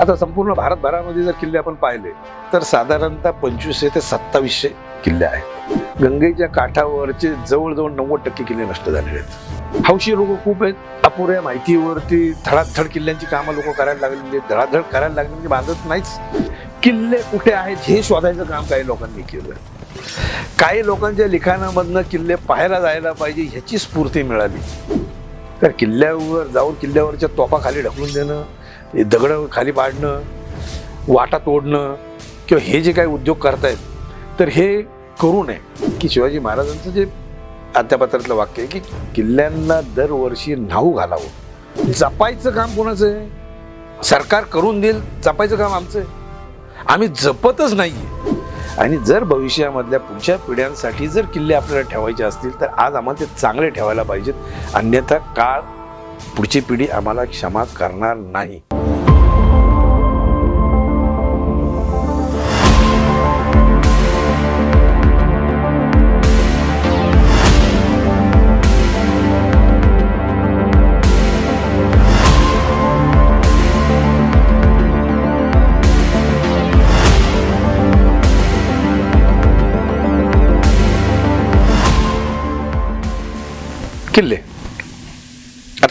आता संपूर्ण भारतभरामध्ये जर किल्ले आपण पाहिले तर साधारणतः पंचवीसशे ते सत्तावीसशे किल्ले आहेत. गंगेच्या काठावरचे जवळजवळ नव्वद टक्के किल्ले नष्ट झालेले आहेत. हौशी लोक खूप आहेत. अपुऱ्या माहितीवरती धडाधड किल्ल्यांची कामं लोक करायला लागले म्हणजे धडाधड करायला लागले म्हणजे बांधत नाहीच. किल्ले कुठे आहेत हे शोधायचं काम काही लोकांनी केलं. काही लोकांच्या लिखाणामधनं किल्ले पाहायला जायला पाहिजे ह्याची स्फूर्ती मिळाली. तर किल्ल्यावर जाऊन किल्ल्यावरच्या तोफा खाली ढकलून देणं हे दगडं खाली पाडणं वाटा तोडणं किंवा हे जे काही उद्योग करतायत तर हे करू नये. की शिवाजी महाराजांचं जे अध्यापत्रातलं वाक्य आहे की किल्ल्यांना दरवर्षी न्हाऊ घालावं. जपायचं काम कोणाचं आहे? सरकार करून देईल जपायचं काम आमचं आहे. आम्ही जपतच नाही आणि जर भविष्यामधल्या पुढच्या पिढ्यांसाठी जर किल्ले आपल्याला ठेवायचे असतील तर आज आम्हाला ते चांगले ठेवायला पाहिजेत. अन्यथा काळ पुढची पिढी आम्हाला क्षमा करणार नाही.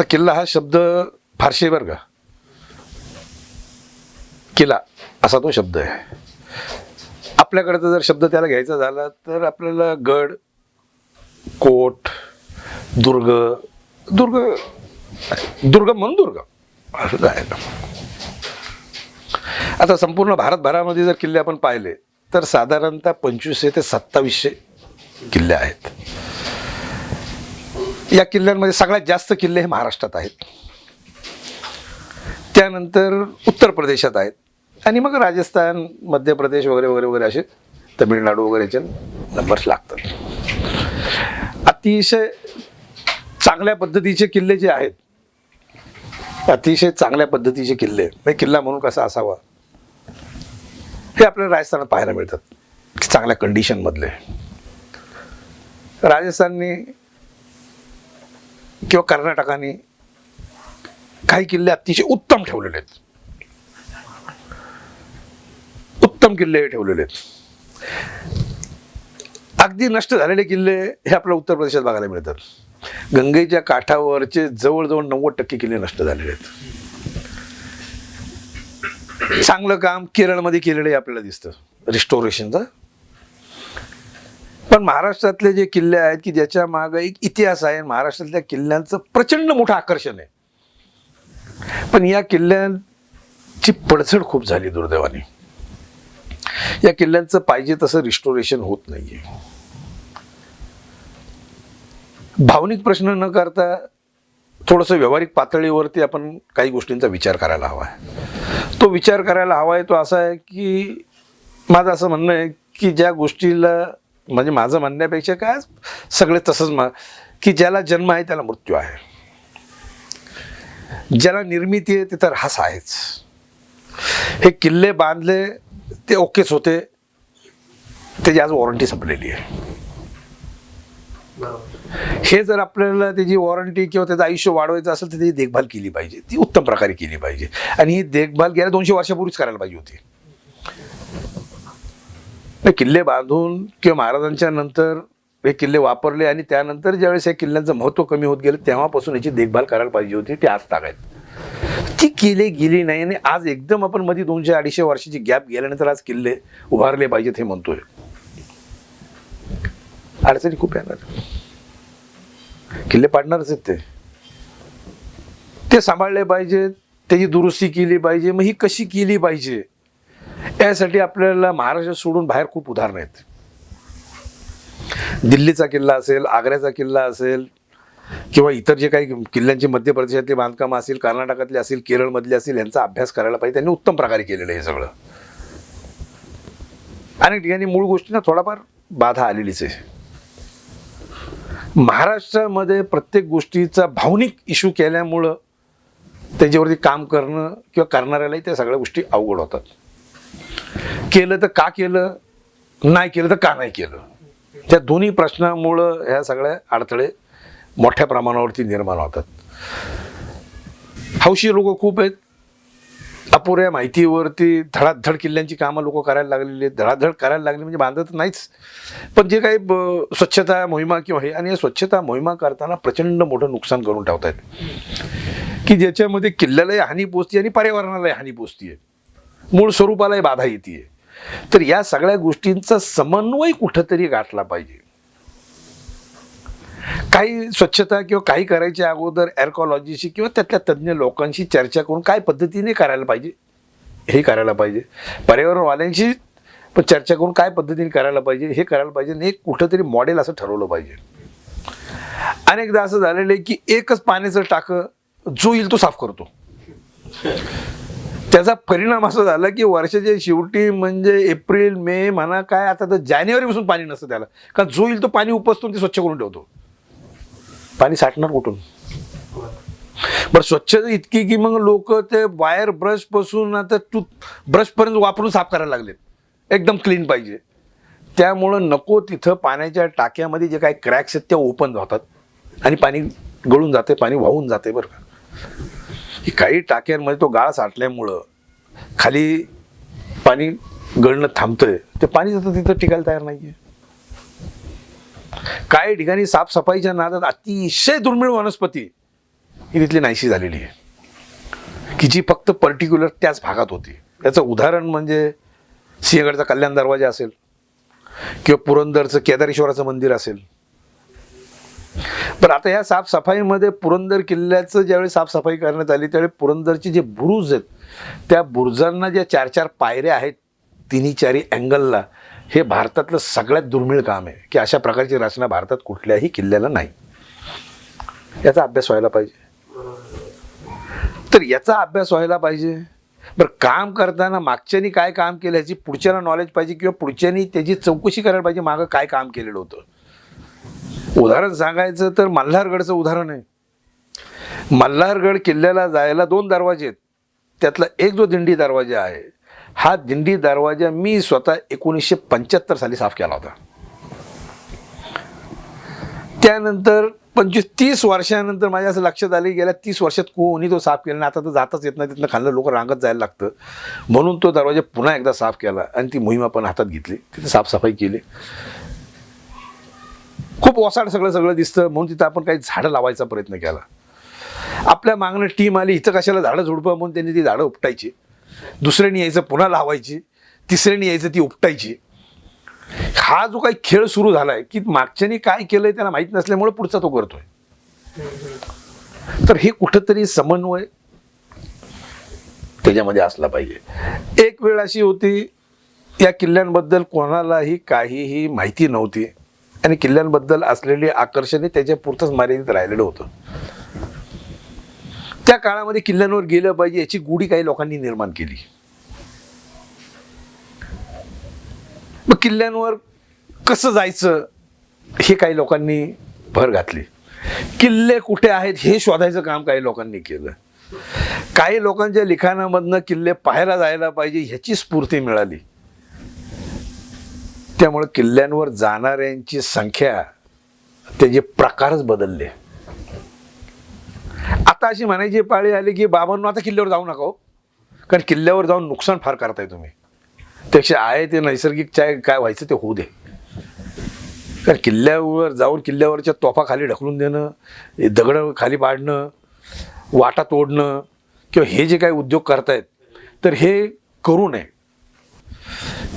किल्ला हा शब्द फारशी बरं का? किल्ला असा तो शब्द आहे. आपल्याकडचा जर शब्द त्याला घ्यायचा झाला तर आपल्याला गड कोट दुर्ग दुर्ग दुर्ग म्हणून दुर्ग. असं आहे? आता संपूर्ण भारतभरामध्ये जर किल्ले आपण पाहिले तर साधारणतः पंचवीसशे ते सत्तावीसशे किल्ले आहेत. या किल्ल्यांमध्ये सगळ्यात जास्त किल्ले हे महाराष्ट्रात आहेत. त्यानंतर उत्तर प्रदेशात आहेत. आणि मग राजस्थान मध्य प्रदेश वगैरे वगैरे वगैरे असे तमिळनाडू वगैरेचे नंबर्स लागतात. अतिशय चांगल्या पद्धतीचे किल्ले जे आहेत अतिशय चांगल्या पद्धतीचे किल्ले म्हणजे किल्ला म्हणून कसा असावा हे आपल्याला राजस्थानात पाहायला मिळतात चांगल्या कंडिशनमधले राजस्थाननी किंवा कर्नाटकाने काही किल्ले अतिशय उत्तम ठेवलेले आहेत. उत्तम किल्ले हे ठेवलेले आहेत. अगदी नष्ट झालेले किल्ले हे आपल्या उत्तर प्रदेशात बघायला मिळतात. गंगेच्या काठावरचे जवळजवळ नव्वद टक्के किल्ले नष्ट झालेले आहेत. चांगलं काम केरळमध्ये केलेलं आपल्याला दिसतं. रिस्टोरेशनचं पण महाराष्ट्रातले जे किल्ले आहेत की ज्याच्या मागं एक इतिहास आहे महाराष्ट्रातल्या किल्ल्यांचं प्रचंड मोठं आकर्षण आहे. पण या किल्ल्यांची पडझड खूप झाली दुर्दैवाने. या किल्ल्यांचं पाहिजे तसं रिस्टोरेशन होत नाहीये. भावनिक प्रश्न न करता थोडंसं व्यावहारिक पातळीवरती आपण काही गोष्टींचा विचार करायला हवा आहे. तो विचार करायला हवा आहे तो असा आहे की माझं असं म्हणणं आहे की ज्या गोष्टीला म्हणजे माझं म्हणण्यापेक्षा काय सगळे तसंच मा की ज्याला जन्म आहे त्याला मृत्यू आहे. ज्याला निर्मिती आहे ते तर हास आहेच. हे किल्ले बांधले ते ओकेच होते. त्याची आज वॉरंटी संपलेली आहे. हे जर आपल्याला त्याची वॉरंटी किंवा त्याचं आयुष्य वाढवायचं असेल तर त्याची देखभाल केली पाहिजे. ती उत्तम प्रकारे केली पाहिजे. आणि ही देखभाल गेल्या दोनशे वर्षापूर्वीच करायला पाहिजे होती. नाही किल्ले बांधून किंवा महाराजांच्या नंतर हे किल्ले वापरले आणि त्यानंतर ज्यावेळेस या किल्ल्यांचं महत्त्व कमी होत गेलं तेव्हापासून याची देखभाल करायला पाहिजे होती ती आज तागायत ती केली गेली नाही आणि आज एकदम आपण मध्ये दोनशे अडीचशे वर्षाची गॅप गेल्यानंतर आज किल्ले उभारले पाहिजेत हे म्हणतोय. अडचणी खूप येणार. किल्ले पाडणारच आहेत ते. ते सांभाळले पाहिजेत त्याची दुरुस्ती केली पाहिजे मग ही कशी केली पाहिजे? यासाठी आपल्याला महाराष्ट्र सोडून बाहेर खूप उदाहरणं आहेत. दिल्लीचा किल्ला असेल आग्र्याचा किल्ला असेल किंवा इतर जे काही किल्ल्यांचे मध्य प्रदेशातले बांधकाम असेल कर्नाटकातले असेल केरळमधले असेल यांचा अभ्यास करायला पाहिजे. त्यांनी उत्तम प्रकारे केलेलं आहे हे सगळं. अनेक ठिकाणी मूळ गोष्टींना थोडाफार बाधा आलेलीच आहे. महाराष्ट्रामध्ये प्रत्येक गोष्टीचा भावनिक इश्यू केल्यामुळं त्याच्यावरती काम करणं किंवा करणाऱ्यालाही त्या सगळ्या गोष्टी अवघड होतात. केलं तर का केलं नाही केलं तर का नाही केलं? त्या दोन्ही प्रश्नामुळं ह्या सगळ्या अडथळे मोठ्या प्रमाणावरती निर्माण होतात. हौशी लोक खूप आहेत. अपुऱ्या माहितीवरती धडाधड किल्ल्यांची कामं लोक करायला लागलेली आहेत. धडाधड करायला लागली म्हणजे बांधत नाहीच. पण जे काही ब- स्वच्छता मोहिमा किंवा हे आणि या स्वच्छता मोहिमा करताना प्रचंड मोठं नुकसान करून ठेवतायत. की ज्याच्यामध्ये किल्ल्यालाही हानी पोचते आणि पर्यावरणालाही हानी पोचते मूळ स्वरूपालाही बाधा येते तर या सगळ्या गोष्टींचा समन्वय कुठंतरी गाठला पाहिजे. काही स्वच्छता किंवा काही करायच्या अगोदर ॲर्कॉलॉजीशी किंवा त्यातल्या तज्ज्ञ लोकांशी चर्चा करून काय पद्धतीने करायला पाहिजे हे करायला पाहिजे. पर्यावरणवाल्यांशी पण चर्चा करून काय पद्धतीने करायला पाहिजे हे करायला पाहिजे आणि एक कुठंतरी मॉडेल असं ठरवलं पाहिजे. अनेकदा असं झालेलं आहे की एकच पाण्याचं टाकं जो येईल तो साफ करतो. त्याचा परिणाम असा झाला की वर्षाच्या शेवटी म्हणजे एप्रिल मे म्हणा काय आता तर जानेवारीपासून पाणी नसतं त्याला. कारण जो येईल तो पाणी उपसतो आणि ते स्वच्छ करून ठेवतो. पाणी साठणार कुठून? बरं स्वच्छता इतकी की मग लोक ते वायर ब्रशपासून आता टूथ ब्रश पर्यंत वापरून साफ करायला लागलेत. एकदम क्लीन पाहिजे. त्यामुळं नको तिथं पाण्याच्या टाक्यामध्ये जे काही क्रॅक्स आहेत त्या ओपन होतात. आणि पाणी गळून जाते पाणी वाहून जाते बरं का. की काही टाक्यांमध्ये तो गाळ साठल्यामुळं खाली पाणी गळणं थांबतंय. ते पाणी जातं तिथं टिकायला तयार नाहीये. काही ठिकाणी साफसफाईच्या नादात अतिशय दुर्मिळ वनस्पती ही तिथली नाहीशी झालेली आहे. की जी फक्त पर्टिक्युलर त्याच भागात होती. याचं उदाहरण म्हणजे सिंहगडचा कल्याण दरवाजा असेल किंवा पुरंदरचं केदारेश्वराचं मंदिर असेल. पण आता या साफसफाईमध्ये पुरंदर किल्ल्याचं ज्यावेळी साफसफाई करण्यात आली त्यावेळी पुरंदरचे जे बुरुज आहेत त्या बुरुजांना ज्या चार चार पायऱ्या आहेत तिन्ही चारी अँगलला हे भारतातलं सगळ्यात दुर्मिळ काम आहे की अशा प्रकारची रचना भारतात कुठल्याही किल्ल्याला नाही. याचा अभ्यास व्हायला पाहिजे. तर याचा अभ्यास व्हायला पाहिजे. बरं काम करताना मागच्यानी काय काम केलं याची पुढच्याला नॉलेज पाहिजे किंवा पुढच्यानी त्याची चौकशी करायला पाहिजे मागं काय काम केलेलं होतं? उदाहरण सांगायचं तर मल्हारगडचं उदाहरण आहे. मल्हारगड किल्ल्याला जायला दोन दरवाजे आहेत. त्यातला एक जो दिंडी दरवाजा आहे हा दिंडी दरवाजा मी स्वतः एकोणीसशे पंच्याहत्तर साली साफ केला होता. त्यानंतर पंचवीस तीस वर्षानंतर माझ्या असं लक्षात आलं की गेल्या तीस वर्षात कोणी तो साफ केला नाही. आता तर जाताच येत नाही तिथनं खाल्लं लोक रांगत जायला लागतं. म्हणून तो दरवाजा पुन्हा एकदा साफ केला आणि ती मोहिमा आपण हातात घेतली. तिथे साफसफाई केली. खूप ओसाड सगळं सगळं दिसतं म्हणून तिथं आपण काही झाडं लावायचा प्रयत्न केला. आपल्या मागणं टीम आली इथं कशाला झाडं झुडपं म्हणून त्यांनी ती झाडं उपटायची. दुसऱ्यानी यायचं पुन्हा लावायची. तिसऱ्यानी यायचं ती उपटायची. हा जो काही खेळ सुरू झालाय की मागच्यानी काय केलंय त्याला माहीत नसल्यामुळे पुढचा तो करतोय. तर हे कुठंतरी समन्वय त्याच्यामध्ये असला पाहिजे. एक वेळ अशी होती या किल्ल्यांबद्दल कोणालाही काहीही माहिती नव्हती. आणि किल्ल्यांबद्दल असलेली आकर्षण हे त्याच्या पुरतंच मर्यादित राहिलेलं होतं. त्या काळामध्ये किल्ल्यांवर गेलं पाहिजे याची गुढी काही लोकांनी निर्माण केली. मग किल्ल्यांवर कसं जायचं हे काही लोकांनी भर घातली. किल्ले कुठे आहेत हे शोधायचं काम काही लोकांनी केलं. काही लोकांच्या लिखाणामधनं किल्ले पाहायला जायला पाहिजे ह्याची स्फूर्ती मिळाली. त्यामुळे किल्ल्यांवर जाणाऱ्यांची संख्या त्याचे प्रकारच बदलले. आता अशी म्हणायची पाळी आली की बाबांनो आता किल्ल्यावर जाऊ नका हो. कारण किल्ल्यावर जाऊन नुकसान फार करताय तुम्ही. त्यापेक्षा आहे ते नैसर्गिक चाय काय व्हायचं ते होऊ दे. कारण किल्ल्यावर जाऊन किल्ल्यावरच्या तोफा खाली ढकलून देणं हे दगडं खाली पाडणं वाटा तोडणं किंवा हे जे काही उद्योग करतायत तर हे करू नये.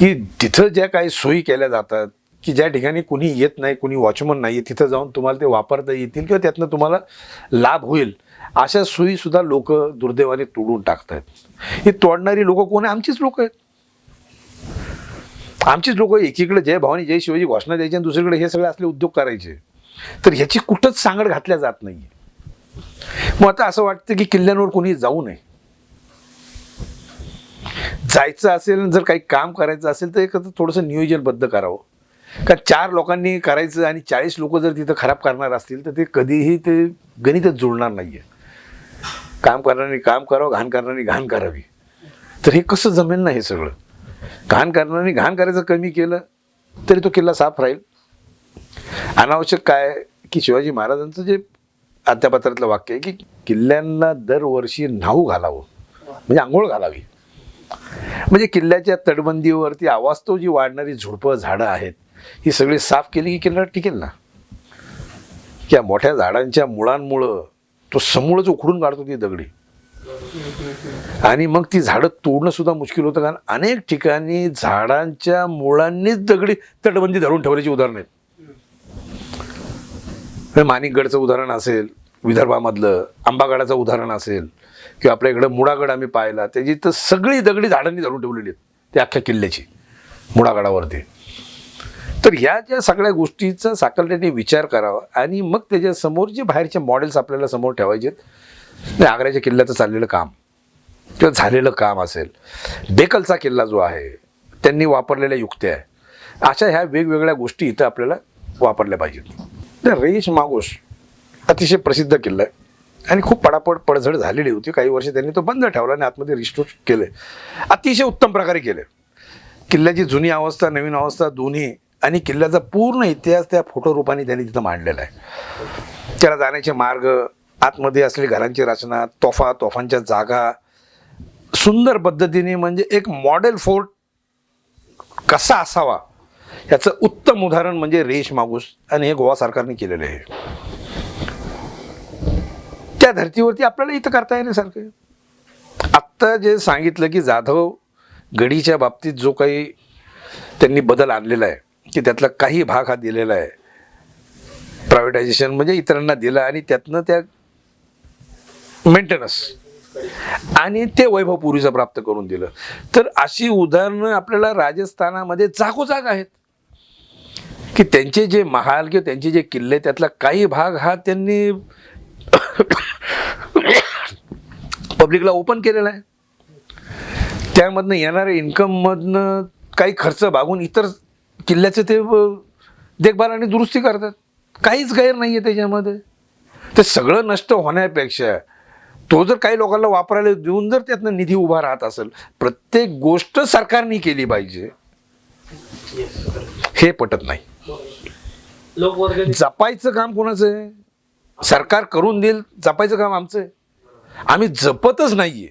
की तिथं ज्या काही सोयी केल्या जातात की ज्या ठिकाणी कुणी येत नाही कुणी वॉचमन नाही आहे तिथं जाऊन तुम्हाला ते वापरता येतील किंवा त्यातनं तुम्हाला लाभ होईल अशा सोयीसुद्धा लोक दुर्दैवाने तोडून टाकत आहेत ही तोडणारी लोक कोण आहे? आमचीच लोक आहेत. आमचीच लोक एकीकडे जय भावानी जय शिवाजी घोषणा द्यायची आणि दुसरीकडे हे सगळे असले उद्योग करायचे. तर ह्याची कुठंच सांगड घातल्या जात नाही मग आता असं वाटतं की किल्ल्यांवर कोणी जाऊ नये. जायचं असेल जर काही काम करायचं असेल तर एक थोडंसं नियोजनबद्ध करावं. का चार लोकांनी करायचं आणि चाळीस लोक जर तिथं खराब करणार असतील तर ते कधीही ते गणितच जुळणार नाही आहे काम करणारी काम करावं घाण करणारी घाण करावी. तर हे कसं जमेल ना हे सगळं? घाण करणारी घाण करायचं कमी केलं तरी तो किल्ला साफ राहील. अनावश्यक काय की शिवाजी महाराजांचं जे आत्यापत्रातलं वाक्य आहे की किल्ल्यांना दरवर्षी न्हाऊ घालावं. म्हणजे आंघोळ घालावी. म्हणजे किल्ल्याच्या तटबंदीवरती आवास्तव जी वाढणारी झुडपं झाडं आहेत ही सगळी साफ केली की किल्ला टिकेल ना? त्या मोठ्या झाडांच्या मुळांमुळं तो समूळच उखडून काढतो ती दगडी. आणि मग ती झाडं तोडणं सुद्धा मुश्किल होतं कारण अनेक ठिकाणी झाडांच्या मुळांनीच दगडी तटबंदी धरून ठेवल्याची उदाहरणं आहेत. माणिकगडचं उदाहरण असेल विदर्भामधलं आंबागडाचं उदाहरण असेल किंवा आपल्या इकडं मुळागड आम्ही पाहिला त्याची तर सगळी दगडी झाडांनी धरून ठेवलेली आहेत त्या अख्ख्या किल्ल्याची मुळागडावरती. तर ह्या ज्या सगळ्या गोष्टीचा साकल्याने विचार करावा आणि मग त्याच्यासमोर जे बाहेरचे मॉडेल्स आपल्याला समोर ठेवायचे आहेत आग्र्याच्या किल्ल्याचं चाललेलं काम किंवा झालेलं काम असेल. बेकलचा किल्ला जो आहे त्यांनी वापरलेल्या युक्त्या आहे. अशा ह्या वेगवेगळ्या गोष्टी इथं आपल्याला वापरल्या पाहिजेत. तर रेश मागोश अतिशय प्रसिद्ध किल्ला आहे. आणि खूप पडापड पडझड झालेली होती. काही वर्ष त्यांनी तो बंद ठेवला आणि आतमध्ये रिस्टोर केले. अतिशय उत्तम प्रकारे केले. किल्ल्याची जुनी अवस्था नवीन अवस्था दोन्ही आणि किल्ल्याचा पूर्ण इतिहास त्या फोटो रूपाने त्यांनी तिथं मांडलेला आहे. त्याला जाण्याचे मार्ग आतमध्ये असलेली घरांची रचना तोफा तोफांच्या जागा सुंदर पद्धतीने म्हणजे एक मॉडेल फोर्ट कसा असावा याचं उत्तम उदाहरण म्हणजे रेश मागूस आणि हे गोवा सरकारने केलेलं आहे. त्या धर्तीवरती आपल्याला इथं करता येण्यासारखं आत्ता जे सांगितलं की जाधव गडीच्या बाबतीत जो काही त्यांनी बदल आणलेला आहे की त्यातला काही भाग हा दिलेला आहे. प्रायव्हेटायझेशन म्हणजे इतरांना दिला आणि त्यातनं त्या मेंटेनन्स आणि ते वैभव पूर्वीचं प्राप्त करून दिलं. तर अशी उदाहरणं आपल्याला राजस्थानामध्ये जागोजाग आहेत. की त्यांचे जे महाल किंवा त्यांचे जे किल्ले त्यातला काही भाग हा त्यांनी पब्लिकला ओपन केलेला आहे. त्यामधनं येणाऱ्या इन्कममधनं काही खर्च भागून इतर किल्ल्याचे ते देखभाल आणि दुरुस्ती करतात. काहीच गैर नाही आहे त्याच्यामध्ये. ते सगळं नष्ट होण्यापेक्षा तो जर काही लोकांना वापरायला देऊन जर त्यातनं निधी उभा राहत असेल प्रत्येक गोष्ट सरकारने केली पाहिजे. हे पटत नाही. जपायचं काम कोणाचं आहे? सरकार करून देईल जपायचं काम आमचं आहे. आम्ही जपतच नाहीये.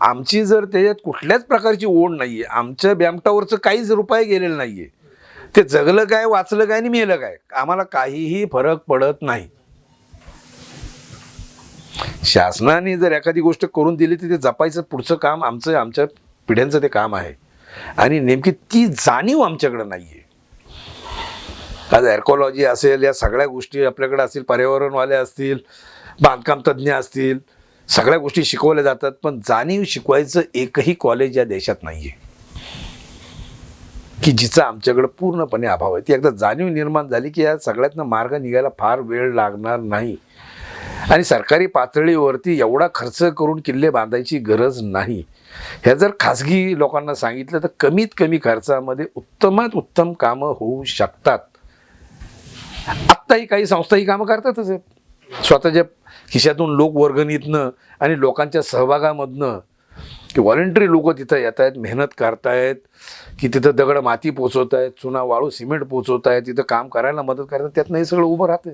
आमची जर त्याच्यात कुठल्याच प्रकारची ओढ नाहीये आमच्या बॅमटावरचं काहीच रुपये गेलेलं नाहीये. ते जगलं काय वाचलं काय आणि मेलं काय आम्हाला काहीही फरक पडत नाही. शासनाने जर एखादी गोष्ट करून दिली तर ते जपायचं पुढचं काम आमचं आमच्या पिढ्यांचं ते काम आहे. आणि नेमकी ती जाणीव आमच्याकडे नाहीये. आज ॲर्कॉलॉजी असेल या सगळ्या गोष्टी आपल्याकडे असतील पर्यावरणवाले असतील बांधकाम तज्ज्ञ असतील सगळ्या गोष्टी शिकवल्या जातात पण जाणीव शिकवायचं एकही कॉलेज या देशात नाही आहे की जिचा आमच्याकडे पूर्णपणे अभाव आहे. ती एकदा जाणीव निर्माण झाली की या सगळ्यातनं मार्ग निघायला फार वेळ लागणार नाही. आणि सरकारी पातळीवरती एवढा खर्च करून किल्ले बांधायची गरज नाही. ह्या जर खाजगी लोकांना सांगितलं तर कमीत कमी खर्चामध्ये उत्तमात उत्तम कामं होऊ शकतात. आत्ताही काही संस्था ही कामं करतातच आहेत. स्वतःच्या खिशातून लोक वर्गणीतनं आणि लोकांच्या सहभागामधनं की व्हॉलेंटरी लोक तिथं येत आहेत मेहनत करतायत की तिथं दगड माती पोचवत आहेत चुना वाळू सिमेंट पोचवत आहेत तिथं काम करायला मदत करतात त्यातनं हे सगळं उभं राहतं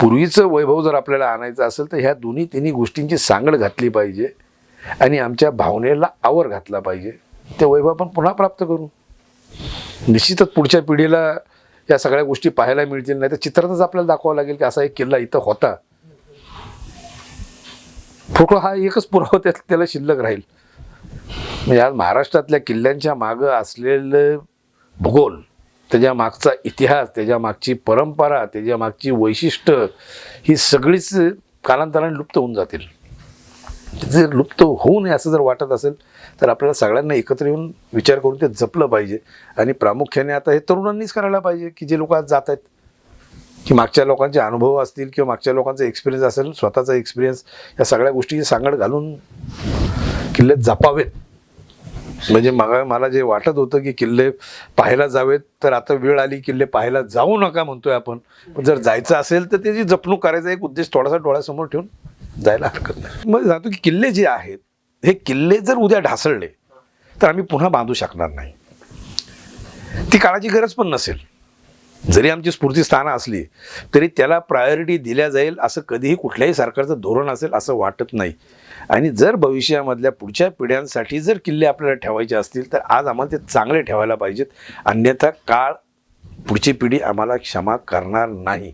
पूर्वीचं वैभव जर आपल्याला आणायचं असेल तर ह्या दोन्ही तिन्ही गोष्टींची सांगड घातली पाहिजे आणि आमच्या भावनेला आवर घातला पाहिजे. ते वैभव आपण पुन्हा प्राप्त करू. निश्चितच पुढच्या पिढीला या सगळ्या गोष्टी पाहायला मिळतील नाही तर चित्रातच आपल्याला दाखवावं लागेल की असा एक किल्ला इथं होता. फोटो हा एकच पुरावा त्या त्याला शिल्लक राहील. म्हणजे आज महाराष्ट्रातल्या किल्ल्यांच्या मागं असलेलं भूगोल त्याच्या मागचा इतिहास त्याच्या मागची परंपरा त्याच्या मागची वैशिष्ट्य ही सगळीच कालांतराने लुप्त होऊन जातील. जर लुप्त होऊ नये असं जर वाटत असेल तर आपल्याला सगळ्यांना एकत्र येऊन विचार करून ते जपलं पाहिजे. आणि प्रामुख्याने आता हे तरुणांनीच करायला पाहिजे की जे लोक आज जात आहेत. की मागच्या लोकांचे अनुभव असतील किंवा मागच्या लोकांचा एक्सपिरियन्स असेल स्वतःचा एक्सपिरियन्स या सगळ्या गोष्टीची सांगड घालून किल्ले जपावेत. म्हणजे मग मला जे वाटत होतं की किल्ले पाहायला जावेत तर आता वेळ आली किल्ले पाहायला जाऊ नका म्हणतोय आपण. पण जर जायचं असेल तर त्याची जपणूक करायचा एक उद्देश थोडासा डोळ्यासमोर ठेवून जायला हरकत नाही. मग जातो की किल्ले जे आहेत हे किल्ले जर उद्या ढासळले तर आम्ही पुन्हा बांधू शकणार नाही. ती काळाची गरज पण नसेल. जरी आमची स्फूर्तीस्थानं असली तरी त्याला प्रायोरिटी दिल्या जाईल असं कधीही कुठल्याही सरकारचं धोरण असेल असं वाटत नाही. आणि जर भविष्यामधल्या पुढच्या पिढ्यांसाठी जर किल्ले आपल्याला ठेवायचे असतील तर आज आम्हाला ते चांगले ठेवायला पाहिजेत. अन्यथा काळ पुढची पिढी आम्हाला क्षमा करणार नाही.